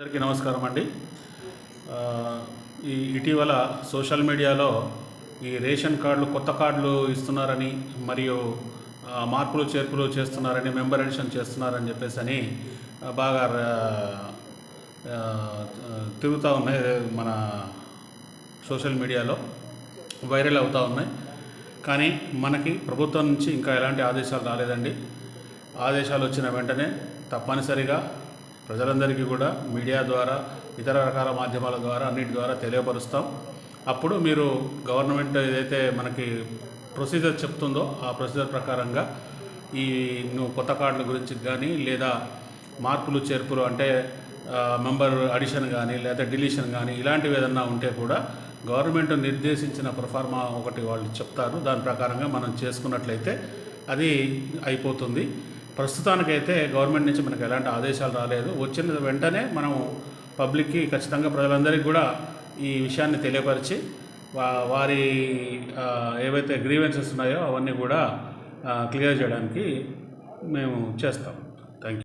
అందరికీ నమస్కారం అండి. ఈ ఇటీవల సోషల్ మీడియాలో ఈ రేషన్ కార్డులు కొత్త కార్డులు ఇస్తున్నారని మరియు మార్పులు చేర్పులు చేస్తున్నారని మెంబర్ ఎడిషన్ చేస్తున్నారని చెప్పేసి అని బాగా రా- తిరుగుతూ ఉన్నాయి మన సోషల్ మీడియాలో. వైరల్ అవుతూ ఉన్నాయి. కానీ మనకి ప్రభుత్వం నుంచి ఇంకా ఎలాంటి ఆదేశాలు రాలేదండి. ఆదేశాలు వచ్చిన వెంటనే తప్పనిసరిగా ప్రజలందరికీ కూడా మీడియా ద్వారా ఇతర రకాల మాధ్యమాల ద్వారా అన్నిటి ద్వారా తెలియపరుస్తాం. అప్పుడు మీరు గవర్నమెంట్ ఏదైతే మనకి ప్రొసీజర్ చెప్తుందో ఆ ప్రొసీజర్ ప్రకారంగా ఈ నువ్వు కొత్త కార్డుల గురించి కానీ లేదా మార్పులు చేర్పులు అంటే మెంబర్ అడిషన్ కానీ లేదా డిలీషన్ కానీ ఇలాంటివి ఏదన్నా ఉంటే కూడా గవర్నమెంట్ నిర్దేశించిన ప్రఫార్మా ఒకటి వాళ్ళు చెప్తారు. దాని ప్రకారంగా మనం చేసుకున్నట్లయితే అది అయిపోతుంది. ప్రస్తుతానికైతే గవర్నమెంట్ నుంచి మనకు ఎలాంటి ఆదేశాలు రాలేదు. వచ్చిన వెంటనే మనం పబ్లిక్కి ఖచ్చితంగా ప్రజలందరికీ కూడా ఈ విషయాన్ని తెలియపరిచి వారి ఏవైతే గ్రీవెన్సెస్ ఉన్నాయో అవన్నీ కూడా క్లియర్ చేయడానికి మేము చేస్తాం. Thank you